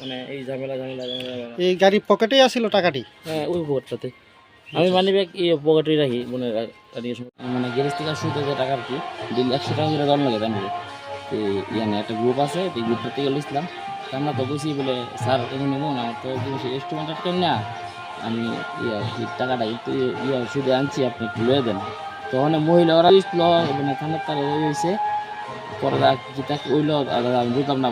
মানে এই ঝামেলা ঝামেলা। এই গাড়ির পকেটেই আসছিল টাকাটি? হ্যাঁ ওই পকেটটাতে আমি মানি ব্যাগ ইয়ে পকেটে রাখি মানে মানে গ্যারেজ থেকে শুরুতে যে টাকা আর কি দিন একশো টাকা করে দল লাগে ইয়ানে একটা গ্রুপ আছে এই গ্রুপটা থেকে লিখলাম আমরা তো বুঝি বলে স্যার এখানে নেব না আমার তো রেস্টুরেন্ট না আমি ইয়া টাকাটা একটু ইয়া শুধু আনছি আপনি একটু লয়ে দেন। তখন মহিলা ওরা মানে থানার তার হয়েছে পরে কিতা বুঝলাম না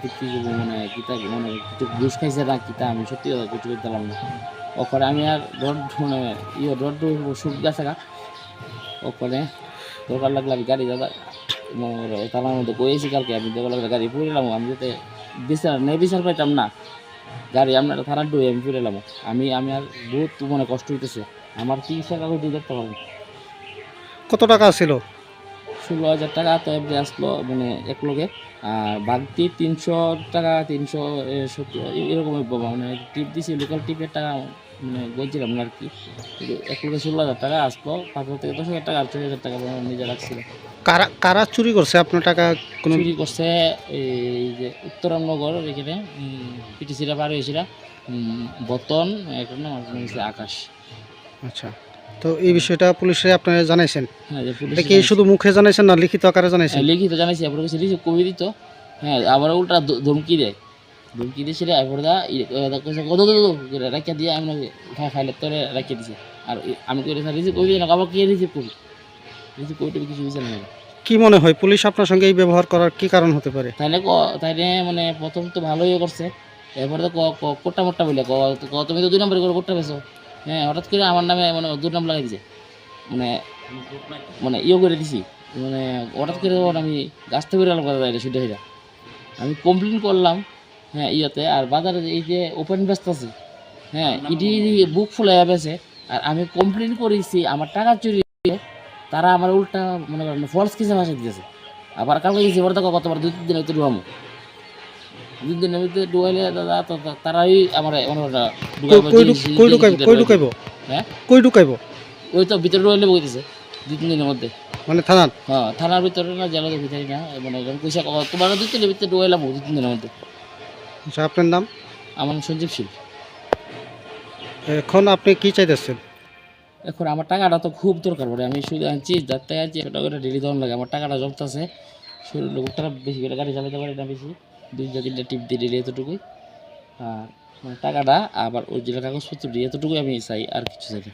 কি কি মানে কিতা মানে কিছু ঘুষ খাইছে না কিতা আমি সত্যি কিছু পারলাম না। ওখানে আমি আর রড মানে ইয়ে রড সুখ গেছে গা। ওখানে দরকার লাগলে আমি গাড়ি দাদা তালার মধ্যে কয়েছি কালকে, আমি দরকার লাগলে গাড়ি ফুরে এলাম, আমি যাতে বিচার নেই বিচার পাইতাম না। গাড়ি আপনার থানার ডুয়ে আমি ফিরে এলাম। আমি আমি আর বহুত মানে কষ্ট হইতেছে। আমার কাগজ দিয়ে দেখতে পারব? কত টাকা ছিল ষোলো হাজার টাকা তো এমনি আসলো মানে এক লোকে আর বাগতি তিনশো টাকা তিনশো এ, সত্তর এ- এরকমই মানে টিপ দিছি লোকাল টিপের টাকা মানে বলছিলাম না আর কি। এক লোকে ষোলো হাজার টাকা আসলো পাঁচ হাজার থেকে দশ হাজার টাকা আর ছয় হাজার টাকা নিজে রাখছিল। কারা কারা চুরি করছে আপনার টাকা কোনো? চুরি করছে এই যে উত্তরামনগর এখানে পিটিসিরা পার হয়েছিল। বতন একটা নাম আকাশ। আচ্ছা। তো এই বিষয়টা পুলিশে আপনারা জানাইছেন? হ্যাঁ এটা কি শুধু মুখে জানাইছেন না লিখিত আকারে জানাইছেন? হ্যাঁ, লিখিত জানাইছি আপনার কাছে রিসিভ কবি দিত। হ্যাঁ আবার উল্টা ধমকি দেয়। ধমকি দিয়েছিল এরপর দা কত রাখিয়া দিয়ে আমি ফাইলের তরে রাখিয়ে দিছে। আর আমি করে রিসিভ কবি না আবার কে রিসিভ করি রিসিভ কবিটা কিছু বুঝে না। কি মনে হয় পুলিশ আপনার সঙ্গে এই ব্যবহার করার কি কারণ হতে পারে? তাইলে তাইলে মানে প্রথম তো ভালোই করছে। এরপরে তো ক- ক- কোট্টা মোট্টা বলে তুমি তো দুই নম্বরে করে কোট্টা পেছো হ্যাঁ হঠাৎ করে আমার নামে মানে দুই নাম লাগাই দিছে। মানে মানে ইয়ে করে দিছি। মানে হঠাৎ করে আমি গাছ থেকে গেলাম কথা যায় হইয়া আমি কমপ্লেন করলাম হ্যাঁ ইয়েতে। আর বাজারে এই যে ওপেন ব্যস্ত আছে হ্যাঁ ইডি বুক ফুলে বেছে আর আমি কমপ্লেন করেছি আমার টাকা চুরি তারা আমার উল্টা মনে করেন ফলস কিছু ভাষা দিতেছে। আবার কালকে গেছি এবার দেখো কতবার দুই তিন দিন হয়তো ডুবামো দিনের ডুবাইলে দাদা তো তারাই আমার কই- কই ঢুক- কই ঢুকাইব কই ঢুকাইব হ্যাঁ? কই ঢুকাইব ওই তো ভিতরে ডুবাইলে বইতেছে দুই তিন দিনের মধ্যে। মানে থানার হ্যাঁ থানার ভিতরে না জেলের ভিতরে না মনে পয়সা তোমার দুই তিনের ভিতরে ডুবাইলাম দুই তিন দিনের মধ্যে। আচ্ছা আপনার নাম? আমার সঞ্জীব শীল। এখন আপনি কি চাইতেছেন? এখন আমার টাকাটা তো খুব দরকার পড়ে আমি শুধু আনছি যাতে আনছি ওটা করে ডেলি দেওয়ার লাগে আমার টাকাটা জমতেছে। শরীর লোকটা বেশি করে গাড়ি চালাতে পারি না বেশি। দুইটা তিনটা টিপ দিয়ে ডেলি এতটুকুই আর মানে টাকাটা, আবার যে কাগজপত্র দিয়ে এতটুকুই আমি চাই, আর কিছু চাই না।